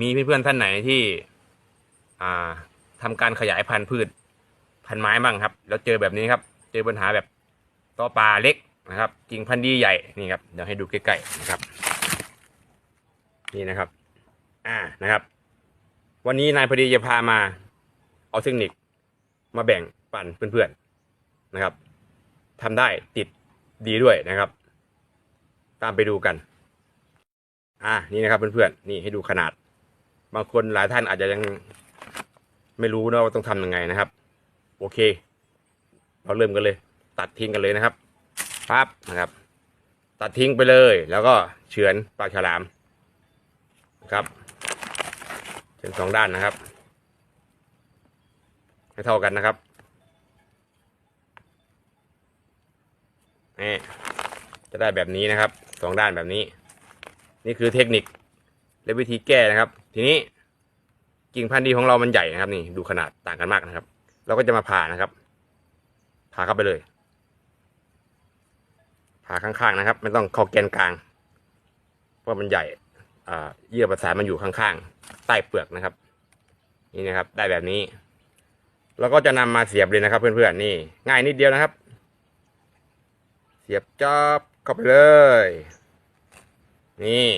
มีเพื่อนๆท่านไหนที่ อ่าทำการขยายพันธุ์พืช พันไม้บ้างครับ แล้วเจอแบบนี้ครับ เจอปัญหาแบบต่อปลาเล็กนะครับกิ่งพันธุ์ดีใหญ่นี่ครับเดี๋ยวให้ดูใกล้ๆนะครับ นี่นะครับ อ่านะครับ วันนี้นายพอดีจะพามาเอาเทคนิคมาแบ่งปันเพื่อนๆนะครับทำได้ติดดีด้วยนะครับ ตามไปดูกัน อ่านี่นะครับเพื่อนๆนี่ให้ดูขนาด บางคนหลายท่านอาจจะยังไม่รู้นะว่าต้องทำยังไงนะครับ โอเค เราเริ่มกันเลย ตัดทิ้งกันเลยนะครับปั๊บนะครับ ตัดทิ้งไปเลย แล้วก็เฉือนปลากฉลามนะครับเฉือนสองด้านนะครับ ให้เท่ากันนะครับนี่จะได้แบบนี้นะครับสองด้านแบบนี้ นี่คือเทคนิค และวิธีแก้นะครับ ทีนี้กิ่งพันธุ์ดีของเรามันใหญ่นะครับนี่ดูขนาดต่างกันมากนะครับ เราก็จะมาผ่านะครับ ผ่าเข้าไปเลย ผ่าข้างๆนะครับ ไม่ต้องเข้าแกนกลาง เพราะมันใหญ่เยื่อประสาทมันอยู่ข้างๆ ใต้เปลือกนะครับ นี่นะครับ ได้แบบนี้เราก็จะนำมาเสียบเลยนะครับ เพื่อนๆนี่ ง่ายนิดเดียวนะครับ เสียบจอบเข้าไปเลย นี่